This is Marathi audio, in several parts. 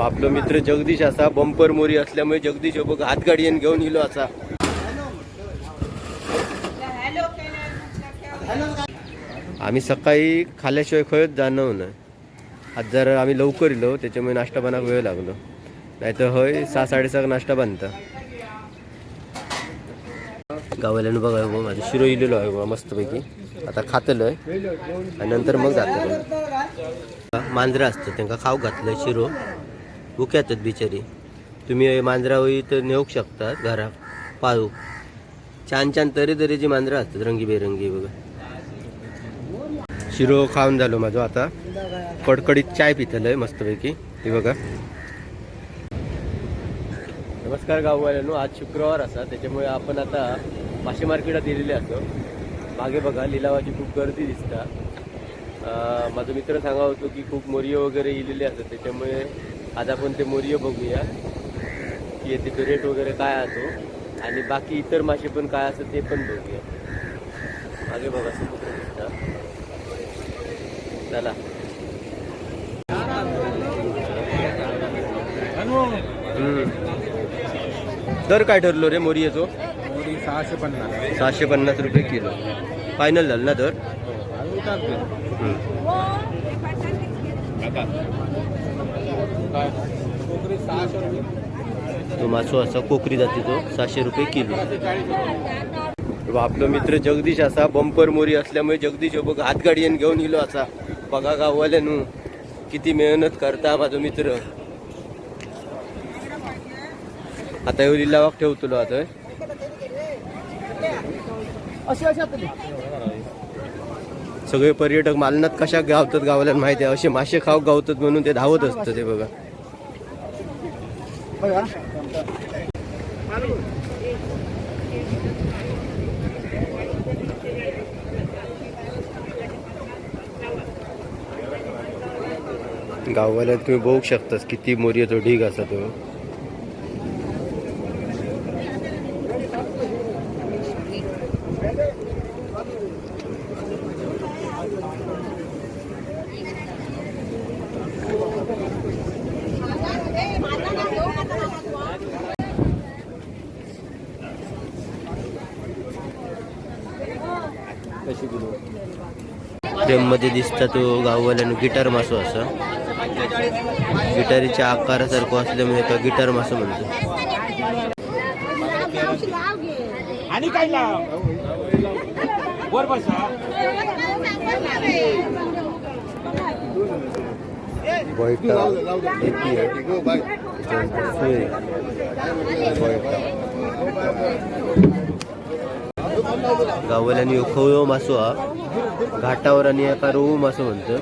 आपला मित्र जगदीश असा बंपर मोरी असल्यामुळे जगदीश बघ हातगाडी घेऊन गेलो असा. आम्ही सकाळी खाल्ल्याशिवाय खयच जाणव ना. आज जर आम्ही लवकर येलो त्याच्यामुळे नाश्ता बनाक वेळ लागलो. नाही तर हय सहा साडेसहा नाश्ता बांधता गावाल्यानं बघा हो, बघ माझं शिरो इलेलो आहे बघा मस्तपैकी. आता खातलं आणि नंतर मग जातं मांजरं असतं त्यांना खाऊ घातलं शिरो. भुक्यातच बिचारी. तुम्ही मांजरा होई तर नेऊ शकतात घरा पाळू छान छान तरी तऱ्हेची मांजरं असतात रंगीबेरंगी बघा. शिरो खाऊन झालो माझं आता. कडकडीत चाय पितलंय मस्तपैकी. ती बघा. नमस्कार गाववाल्यांनो आज शुक्रवार असा त्याच्यामुळे आपण आता मासे मार्केटात दिलेले असतो. मागे बघा लिलावाची खूप गर्दी दिसता. माझा मित्र सांगा होतो की खूप मोरियो वगैरे इलेले असतात त्याच्यामुळे आज आपण ते मोरियो बघूया. की तिथे रेट वगैरे काय असतो. आणि बाकी इतर मासे पण काय असतात ते पण बघूया. मागे बघा समुद्र चला. दर काय ठरलो रे मोरियाचो? मोरी सहाशे पन्नास. सहाशे पन्नास रुपये किलो. फायनल झालं ना दर? तो मासो असा कोकरी जातीचो सहाशे रुपये किलो. आपलो मित्र जगदीश असा बंपर मोरी असल्यामुळे जगदीश हो बघ हात गाडीन घेऊन इलो असा. बघा गाववाल्यानू किती मेहनत करता माझो मित्र. आता येऊ लिलावाक ठेवतलो आता सगळे पर्यटक मालनात कशा गावतात गावाला माहिती आहे? असे मासे खाऊ गावतात म्हणून ते धावत असतं ते बघा. गाववाल्यात तुम्ही बघू शकतास किती मोर्याचो ढीग असा तो. फ्रेममध्ये दिसता तो गाववाल्यानं गिटार मासो असा गिटारीच्या आकारासारखो असल्यामुळे का गिटार मासो म्हणतो आणि काय बसा बोयटा एपी आहे. मासो हा. घाटावर आणि एका रोहू मासो म्हणतो.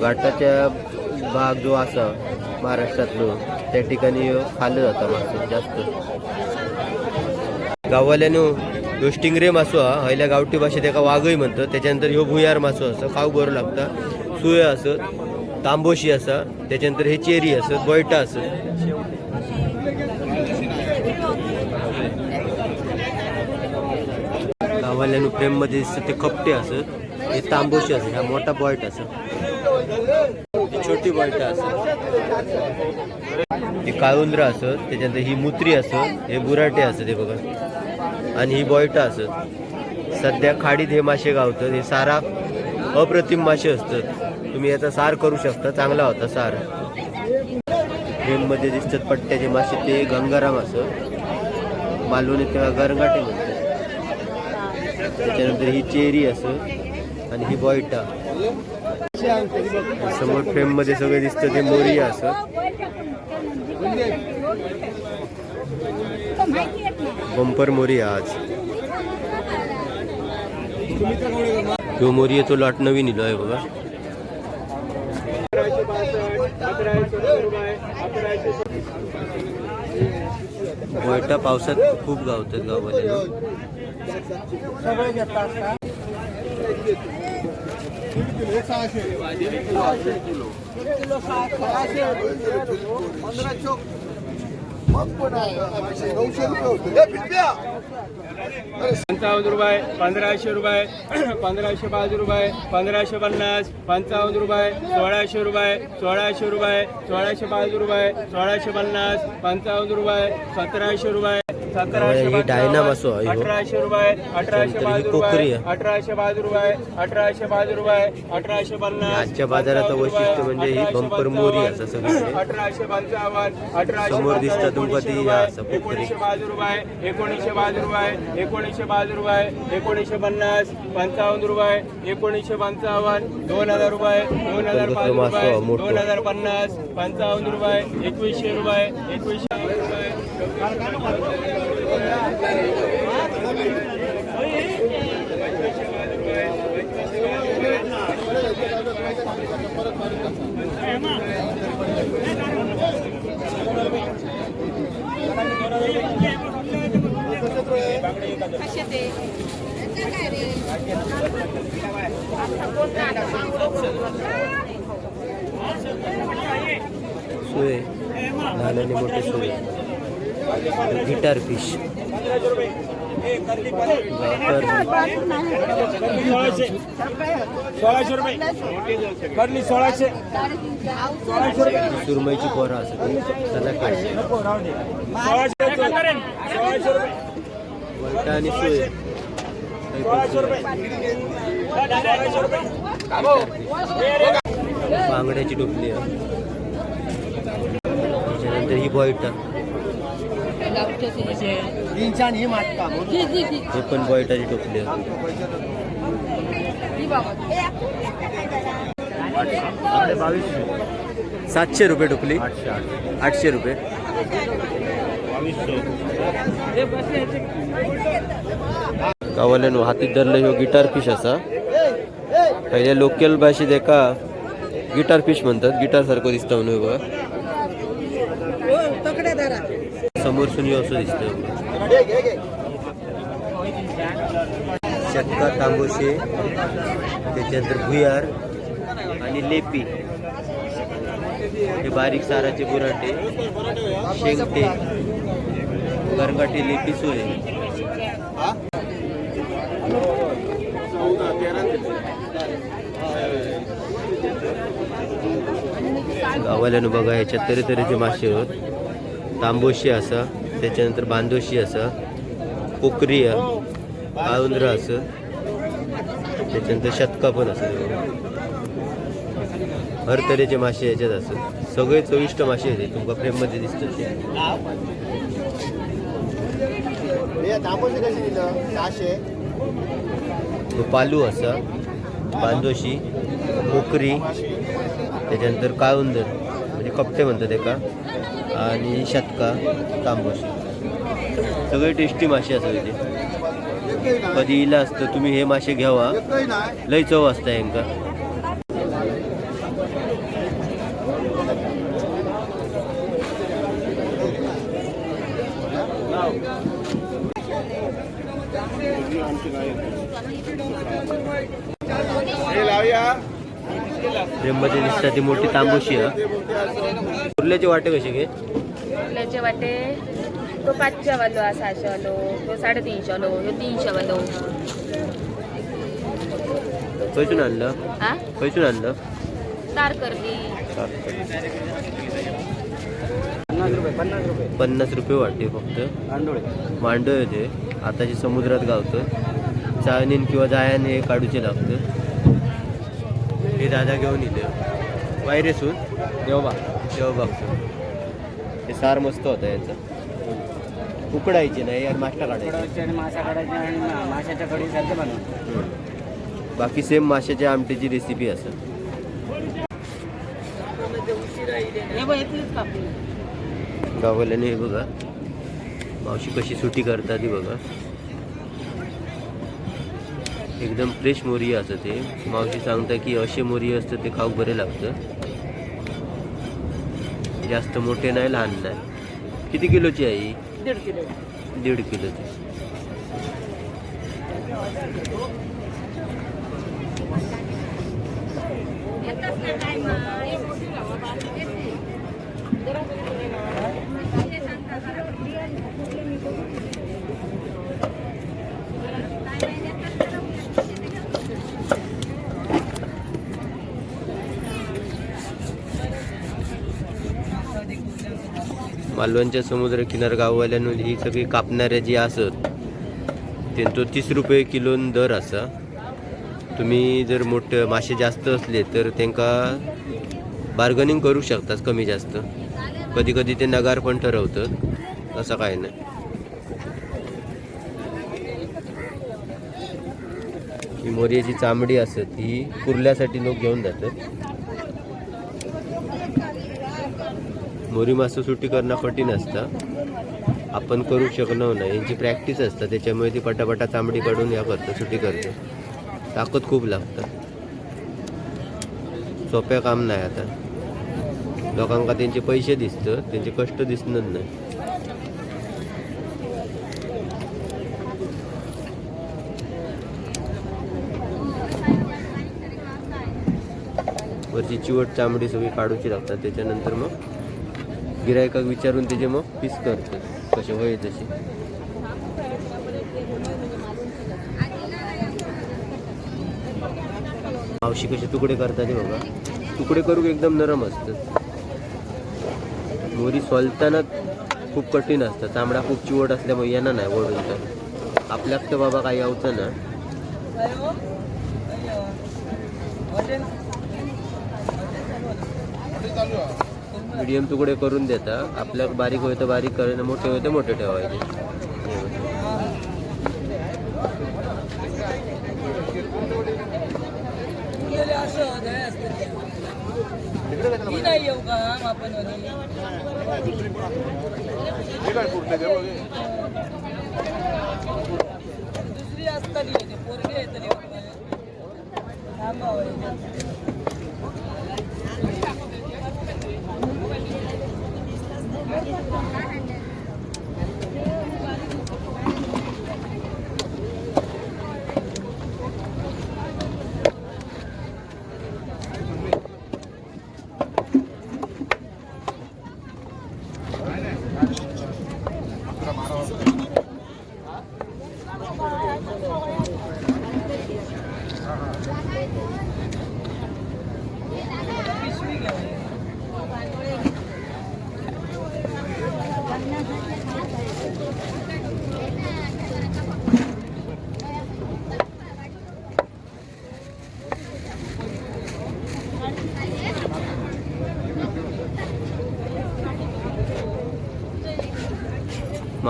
घाटाच्या भाग जो असा महाराष्ट्रातलो त्या ठिकाणी ह्यो खाल्लं जाता मासो जास्त. गाववाल्यांनी ह्यो स्टिंगरे मासो हा हयल्या गावठी भाषेत एका वाघय म्हणतात त्याच्यानंतर ह्यो भुयार मासो असा खाऊ बरो लागता. सुय असत तांबोशी असा त्याच्यानंतर हे चेरी असत बैठा असत वाल्यानं फ्रेममध्ये दिसत ते कपटे असत हे तांबोशी असत हा मोठा बॉयट असत ही छोटी बॉयट असत ही काळुंद्र असत त्याच्यानंतर ही मुत्री असत हे बुराटे असत हे बघा. आणि ही बॉयटा असत सध्या खाडीत हे मासे गावतात हे सारा अप्रतिम मासे असतात. तुम्ही याचा सार करू शकता चांगला होता सार. फ्रेममध्ये दिसतात पट्ट्याचे मासे ते गंगाराम असत मालवणी तेव्हा गरंगाटे म्हणतात. त्याच्यानंतर ही चेरी असं आणि ही बॉयटा. समोर फ्रेममध्ये सगळे दिसतं ते मोरिया असं. बंपर मोरिया आज. ह्यो मोरियाचो लॉट नवीन इलो आहे बघा. बोयटा पावसात खूप गावतात गावाला पंचावन्न रुपये पंधराशे रुपये पंधराशे पाच रुपये पंधराशे पन्नास पंचावन्न रुपये सोळाशे रुपये सोळाशे रुपये सोळाशे पाच रुपये सोळाशे पन्नास पंचावन्न रुपये सतराशे रुपये. ही डायनामासो आहे हो. अठराशे रुपये अठराशे कोकरी रुपये. अठराशे पाच रुपये अठराशे पाच रुपये अठराशे पन्नास आजच्या बाजाराचं वैशिष्ट्य म्हणजे ही बंपर मोरी असं सगळीकडे. अठराशे पंचावन्न अठराशे समोर दिसतं तुमका ती एकोणीसशे असं. एकोणीसशे पाच रुपये एकोणीसशे पाच रुपये एकोणीसशे पाच रुपये एकोणीसशे पन्नास पंचावन्न रुपये एकोणीसशे पंचावन्न दोन हजार रुपये दोन हजार पाच रुपये. दोन हजार पन्नास पंचावन्न रुपये एकवीसशे रुपये एकवीसशे रुपये सोय लहान आणि मोठे सोय. गिटार फिश सोळाशे रुपये कडली सोळाशे सुरमईची रुपये असं त्याला काय सोळाशे सोळाशे रुपये वलटा आणि सोय सोळाशे रुपये बांगड्याची टोपली आहे. त्याच्यानंतर ही बॉईट हे पण टोपली सातशे रुपये टोपली. आठशे रुपये. गावाल्यानो हातीत धरलं ह्यो गिटार फिश असा. पहिले लोकल भाषेत एका गिटार फिश म्हणतात. गिटार सारखं दिसतं म्हणून बघा. समोर सुनी असं दिसतं चक्का तांबोशे त्याच्यानंतर भुयार आणि लेपी. हे बारीक साराचे बुराटे शेंगटे गरगाटे लेपी सोय गावाल्यानं बघा ह्याच्यात तऱ्हेतऱ्हेचे मासे होत तांबोशी असा त्याच्यानंतर बांदोशी असा कोकरी काळुंद्र असं त्याच्यानंतर शतका पण असं हर तऱ्हेचे मासे याच्यात असत सगळे चविष्ट मासे आहेत तुमका फ्रेममध्ये दिसतात पालू असा बांदोशी कोकरी त्याच्यानंतर काळुंदर म्हणजे कपटे म्हणतात एका. आणि शतका तांबूस. सगळे टेस्टी मासे असतात इथे. कधी इला असतं तुम्ही हे मासे घ्यावा. लय चव असता यांका. दिसतात ती मोठी तांबोशी उरल्याचे वाटे कसे घे आपल्याचे वाटे तो पाचशे वालो हा सहाशे वालो तो साडेतीनशे वालो ह्यो तीनशे वालो. खयसून आणलं? हा? खयसून आणलं? तार करली पन्नास रुपये वाटते फक्त. मांडव येते आताचे समुद्रात गावतं चाळणीन किंवा जायाने हे काढूचे लागतं. हे दादा घेऊन येते वायरेसून देवबा देवबागसून हे सार मस्त होता याचं. उकडायचे नाही आणि माष्टा काढायचे. आणि मासा काढायचा आणि माशाच्या कडी सारखं बनव बाकी सेम माशाच्या आमटीची रेसिपी असं. गावाल्याने हे बघा. मावशी कशी सुटी करतात ती बघा. एकदम फ्रेश मोरी असं ते. मावशी सांगता की असे मोरी असतं ते खाऊ बरे लागतं. जास्त मोठे नाही लहान नाही. किती किलोची आहे ही? दीड किलो. दीड किलोची. मालवणच्या समुद्र किनार गाववाल्यानं ही सगळी कापणाऱ्या जी असत त्यांचो तीस रुपये किलोन दर असा. तुम्ही जर मोठे मासे जास्त असले तर त्यांका बार्गनिंग करू शकतात कमी जास्त. कधी कधी ते नगार पण ठरवतात. असं काय नाही. ही मोर्याची चामडी असत ही कुर्ल्यासाठी लोक घेऊन जातात. मोरी मासं सुट्टी करणं कठीण असतं. आपण करू शकणार नाही. यांची प्रॅक्टिस असतं त्याच्यामुळे ती पटापटा चामडी काढून या करतं सुट्टी करते. ताकद खूप लागतं. सोप्या काम नाही आता. लोकांका त्यांचे पैसे दिसतं त्यांचे कष्ट दिसणार नाही. त्याची चिवट चामडी सगळी काढूची लागतात त्याच्यानंतर मग गिरायकाक विचारून त्याचे मग पीस करतात कसे होय तसे मावशी कसे तुकडे करतात हे बघा तुकडे करू एकदम नरम असतात मोरी सोलताना खूप कठीण असतं तांबडा खूप चिवट असल्यामुळे येणार नाही ओढून तर आपल्याक तर बाबा काही यावचं ना मीडियम तुकडे करून देता. आपल्याक बारीक होय तर बारीक करणं मोठे होय तर मोठे ठेवायचे.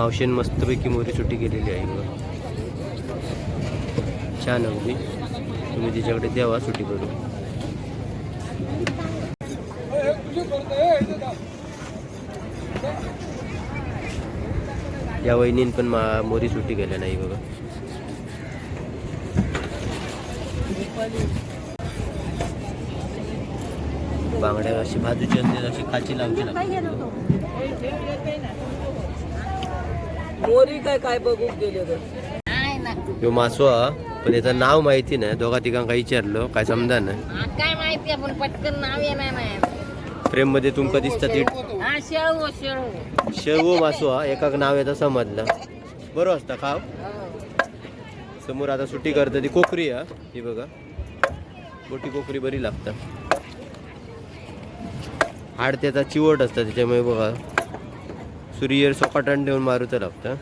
मावशीन मस्तपैकी मोरी सुट्टी केलेली आहे बघा. छान अगदी तुम्ही तिच्याकडे द्यावा सुट्टी करून. या वहिनीन पण मा मोरी सुट्टी केल्या नाही बघा. बांगड्या अशी बाजूची असते अशी खाची लावची लागते मोरी काय काय बघू गेले ह्यो मासो हा पण याचं नाव माहिती नाही. दोघा तिघांका विचारलं. काय समजा ना काय माहिती आपण? पटकन नाव येणार नाही फ्रेममध्ये तुमका दिसता ती हा शेळू शेळू. शेवो मासो हा एकाक नाव येतं समजलं. बरं असता खाव समोर आता सुट्टी करता ती कोकरी हा. ही बघा. मोठी कोकरी बरी लागतात. हाड त्याचा चिवट असतं त्याच्यामुळे बघा. सूर्यर सोकाटान ठेवून मारूचं लागतं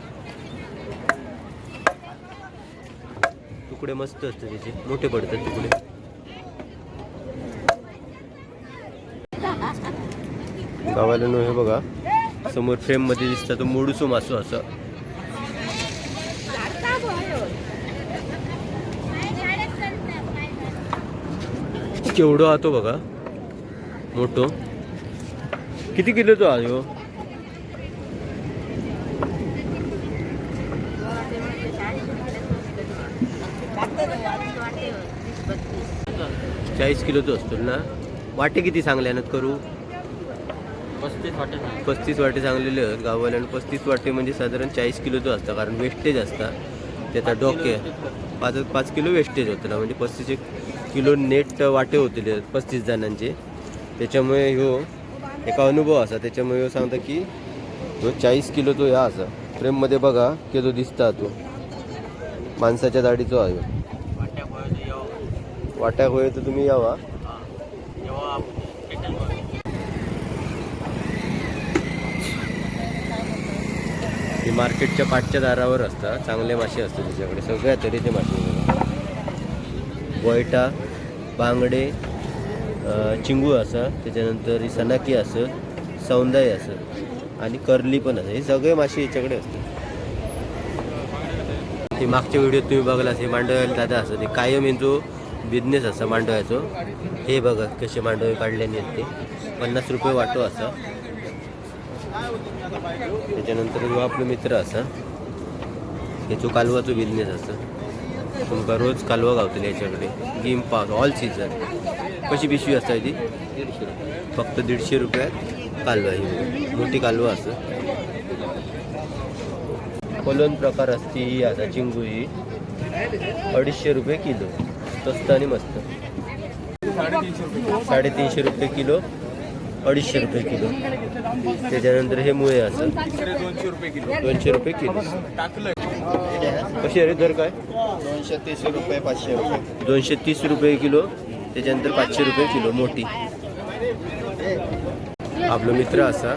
तुकडे मस्त असतात त्याचे. मोठे पडतात तुकडे. गावाला हे बघा. समोर फ्रेममध्ये दिसता तो मोडूसो मासो असं. केवढं हा तो बघा. मोठो. किती किलोचा हा? हो? चाळीस किलोचा असतो ना? वाटे किती सांगल्यानंत करू? पस्तीस वाटे पस्तीस वाटे चांगलेले आहेत गाववाल्यानं पस्तीस वाटे म्हणजे साधारण चाळीस किलोचं असतं कारण वेस्टेज असतं. त्याचा डोके. पाच पाच किलो वेस्टेज होतं ना म्हणजे पस्तीस एक किलो नेट वाटे होते पस्तीस जणांचे. त्याच्यामुळे ह्यो एका अनुभव असा त्याच्यामुळे ह्यो सांगता की ह्यो चाळीस किलो तो ह्या असा फ्रेममध्ये बघा की तो दिसता तो. माणसाच्या दाढीचो आहे. वाट्याक होय तर तुम्ही यावा. ती मार्केटच्या पाठच्या दारावर असतात चांगले मासे असतात त्याच्याकडे. सगळ्या तऱ्हेचे मासे बघा. गोयटा बांगडे चिंगू असा. त्याच्यानंतर ही सनाकी असं. सौंदाई असं. आणि कर्ली पण असं. हे सगळे मासे याच्याकडे असतात. ते मागच्या व्हिडिओत तुम्ही बघला हे मांडवायला दादा असं. ते कायम यांचो बिझनेस असा मांडवायचो. हे बघा कसे मांडवे काढल्याने आहेत ते. पन्नास रुपये वाटो असा. त्याच्यानंतर जो आपलो मित्र असा त्याचो कालवाचो बिझनेस असा. तुमका रोज कालवा गावतले याच्याकडे. गेम पास ऑल सीझन कशी पिशवी असता ती? फक्त दीडशे रुपयात कालवा ही. मोठी कालवा असं. कोलोन प्रकार असती ही असा चिंगू ही अडीचशे रुपये किलो. स्वस्त आणि मस्त. साडेतीनशे रुपये किलो अडीचशे रुपये किलो. त्याच्यानंतर हे मुळे असं. दोनशे रुपये किलो. दोनशे रुपये किलो टाकलं कशी अरे दर काय? दोनशे तीस रुपये पाचशे रुपये दोनशे तीस रुपये किलो त्याच्यानंतर पाचशे रुपये किलो मोठी. आपला मित्र असा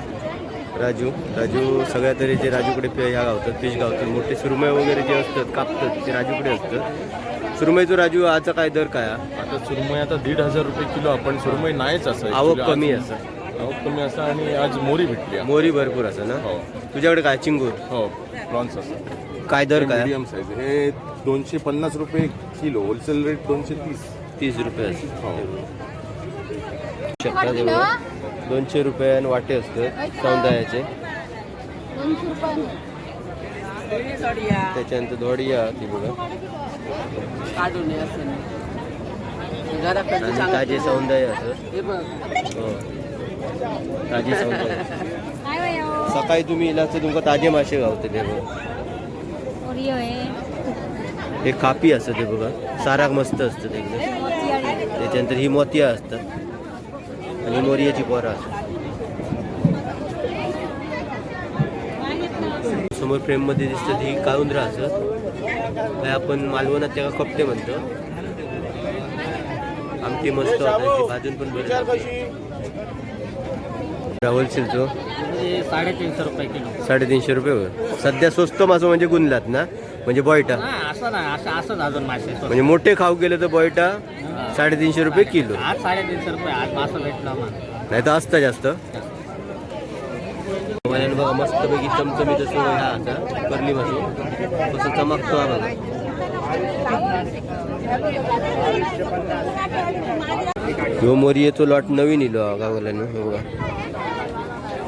राजू. राजू सगळ्या तऱ्हेचे राजूकडे पे- ह्या गावतात फिश गावतात. मोठे सुरमय वगैरे जे असतात कापतात ते राजूकडे असतात. सुरमईचो राजू आजचा काय दर काय? हा? आता सुरमई आता दीड हजार रुपये किलो आपण सुरमई नाहीच असं आवक actually. कमी आज- असं. आवक कमी असं आणि आज मोरी भेटली आहे. मोरी भरपूर असं ना? हो. तुझ्याकडे काय? चिंगूर? हो प्रॉन्स असं. काय दर काय? मीडियम साईज हे दोनशे पन्नास रुपये किलो होलसेल रेट दोनशे तीस. तीस रुपये असं. हो. शकता तेवढं दोनशे रुपयान वाटे असतात सौंदायाचे. त्याच्यानंतर दोडिया ती बघा. असं नाही. जरा कधी आणि सांगा. ताजे सौंदर्य असं. हे बघ. हो. ताजे सौंदर्य. सकाळी तुम्ही इला तर तुमका ताजे मासे गावते ते बघा. हे कापी असतं ते बघा. साराक मस्त असतं ते. एकदम त्याच्यानंतर ही मोतिया असतात. आणि मोरियाची पोरा असतात. समोर फ्रेममध्ये दिसतात ही काळुंद्रा असत आपण मालवणात त्याला कपटे म्हणतो. आमटी मस्त भाजून पण लागते. होलसेलचो साडेतीनशे रुपये किलो. साडेतीनशे रुपये होय. सध्या स्वस्त मासो म्हणजे गुणलात ना? म्हणजे बॉयटा. हा असं नाही असं असंच अजून मासे म्हणजे मोठे खाऊ गेले तर बॉयटा साडेतीनशे रुपये किलो. आज साडेतीनशे रुपये आज मासं भेटलं नाही तर असतं जास्त. मोबाईलने बघा मस्तपैकी चमचमीत असं हा असा करली मासू तसं चमकतो हा बघा. ह्यो मोरियेचो लॉट नवीन इलो हा गावाल्यानं हे बघा.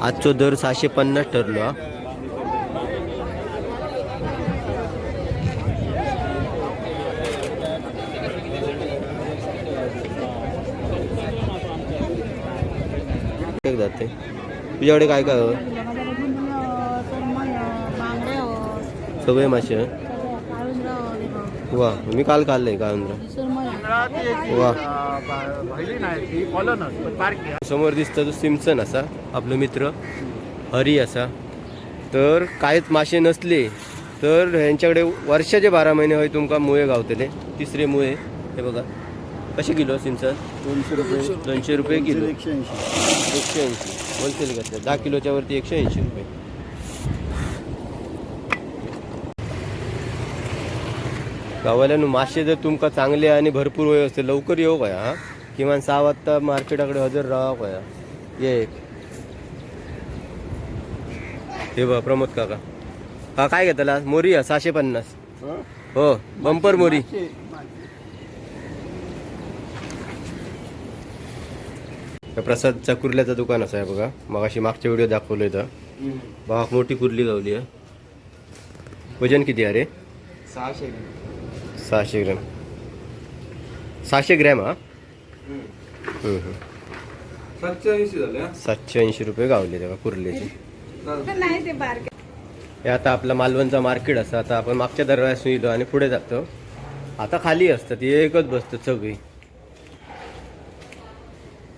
आजचो दर सहाशे पन्नास ठरलो हा. एक जाते. तुझ्याकडे काय काय हो? सगळे मासे? वा मी काल खाल्लंय काय वा. समोर दिसतं तो सिमसन असा आपलं मित्र हरी असा. तर काहीच मासे नसले तर ह्यांच्याकडे वर्षाचे बारा महिने होय तुमका मुळे गावतले. तिसरे मुळे हे बघा. कसे किलो सिमसन दोनशे रुपये. दोनशे रुपये किलो. एकशे ऐंशी. एकशे ऐंशी. होलसेल घेतलं. दहा किलोच्या वरती एकशे ऐंशी रुपये. गावाल्यानं मासे जर तुमका चांगले आणि भरपूर वय असते लवकर येऊ काय हा? किमान सहा वाजता मार्केटाकडे हजर राहा काय ये? हे बघ प्रमोद काका. हा काय घेतला? मोरी हा सहाशे पन्नास. हो? बंपर मोरी. प्रसादच्या कुर्ल्याचं दुकान असं आहे बघा. मग अशी मागच्या व्हिडिओ दाखवलं इथं बघा मोठी कुर्ली गावली आहे. वजन किती आहे रे? सहाशे. सहाशे ग्रॅम. सहाशे ग्रॅम हा. सातशे ऐंशी झाले सातशे ऐंशी रुपये गावले तेव्हा कुर्ल्याचे हे आता आपला मालवणचा मार्केट असं आता आपण मागच्या दरवाजासून येलो आणि पुढे जातो. आता खाली असतात हे एकच बसतात सगळी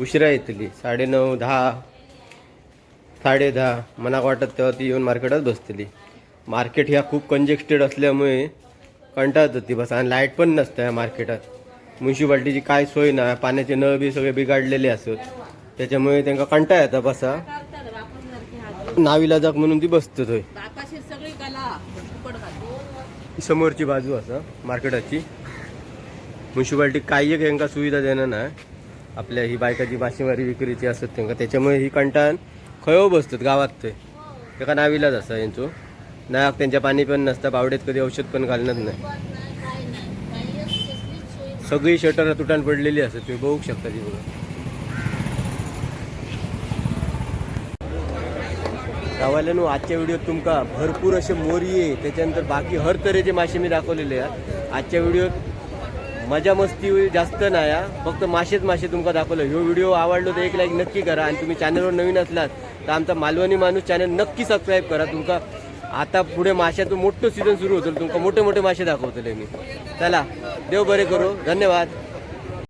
उशिरा येतली साडेनऊ दहा साडे दहा. मनाक वाटत तेव्हा ती येऊन मार्केटात बसतली. मार्केट ह्या खूप कंजेस्टेड असल्यामुळे कंटाळत होती बस आणि लाइट पण नसतं या मार्केटात. म्युन्सिपाल्टीची काय सोय ना पाण्याचे नळ बी सगळे बिघडलेले असत. त्याच्यामुळे त्यांना कंटाळ येतात बसा. नावीला जाक म्हणून ती बसतो थोय समोरची बाजू असा मार्केटाची. म्युन्सिपाल्टी काही एक सुविधा देणार ना आपल्या ही बायकाची मासेमारी विक्रीची असत त्यांना. त्याच्यामुळे ही कंटाळून खंय बसतात गावात ते. तेका नाविलाज असा यांचो. नाक त्यांच्या पाणी पण नसतं बावडेत कधी औषध पण घालणार नाही. सगळी शटर तुटान पडलेली असतात तुम्ही बघू शकता ती बघा. गावाल्यानं आजच्या व्हिडिओत तुमका भरपूर असे मोरी आहे त्याच्यानंतर बाकी हर तऱ्हेचे मासे मी दाखवलेले आहेत. आजच्या व्हिडिओत मजा मस्ती होईल जास्त नाही हा. फक्त मासेच मासे तुमका दाखवलं. ह्यो व्हिडिओ आवडलो तर एक लाईक नक्की करा. आणि तुम्ही चॅनलवर नवीन असलात तर आमचा मालवणी माणूस चॅनल नक्की सबस्क्राईब करा. तुमका आता पुढे माशाचं मोठं सीझन सुरू होतं तुमका मोठे मोठे मासे दाखवतले मी. चला देव बरे करू. धन्यवाद.